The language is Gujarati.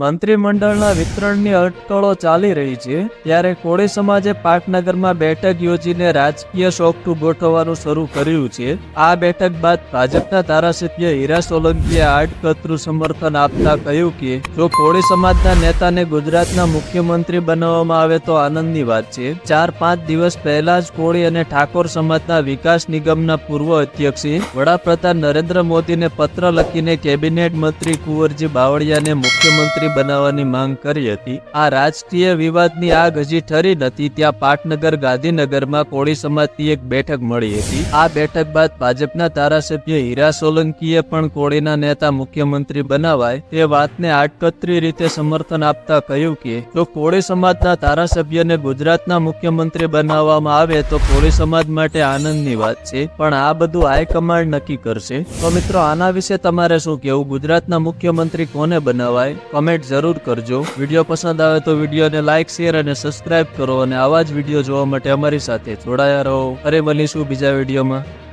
મંત્રીમંડળના વિતરણની અટકળો ચાલી રહી છે, ત્યારે કોળી સમાજે પાટનગરમાં બેઠક યોજીને રાજકીય શોખઠું ગોઠવવાનું શરૂ કર્યું છે. આ બેઠક બાદ ભાજપના ધારાસભ્ય હીરા સોલંકીએ આડકતરું સમર્થન આપતા કહ્યું કે, જો કોળી સમાજના નેતાને ગુજરાતના મુખ્યમંત્રી બનાવવામાં આવે તો આનંદની વાત છે. ચાર પાંચ દિવસ પહેલા જ કોળી અને ઠાકોર સમાજના વિકાસ નિગમના પૂર્વ અધ્યક્ષે વડાપ્રધાન નરેન્દ્ર મોદીને પત્ર લખીને કેબિનેટ મંત્રી કુંવરજી બાવળિયાને મુખ્યમંત્રી બનાવવાની માંગ કરી હતી. આ રાજકીય વિવાદની આગ હજી ઠરી નથી, ત્યાં પાટનગર, ગાંધીનગરમાં કોળી સમાજની એક બેઠક મળી હતી. આ બેઠક બાદ ભાજપના ધારાસભ્ય હીરા સોલંકીએ પણ કોળીના નેતા મુખ્યમંત્રી બનાવાય તે વાતને આડકતરી રીતે સમર્થન આપતા કહ્યું કે, જો કોળી સમાજના ધારાસભ્યને ગુજરાતના મુખ્યમંત્રી બનાવવામાં આવે તો કોળી સમાજ માટે આનંદની વાત છે, પણ આ બધું હાઈકમાન્ડ નક્કી કરશે. તો મિત્રો, આના વિશે તમારે શું કહેવું? ગુજરાતના મુખ્યમંત્રી કોને બનાવાય? કમેન્ટ જરૂર કરજો. વીડિયો પસંદ આવે તો વિડીયોને લાઇક શેર અને સબસ્ક્રાઇબ કરો અને આવા જ વીડિયો જોવા માટે અમારી સાથે જોડાયા રહો. અરે મળીશું બીજા વિડીયોમાં.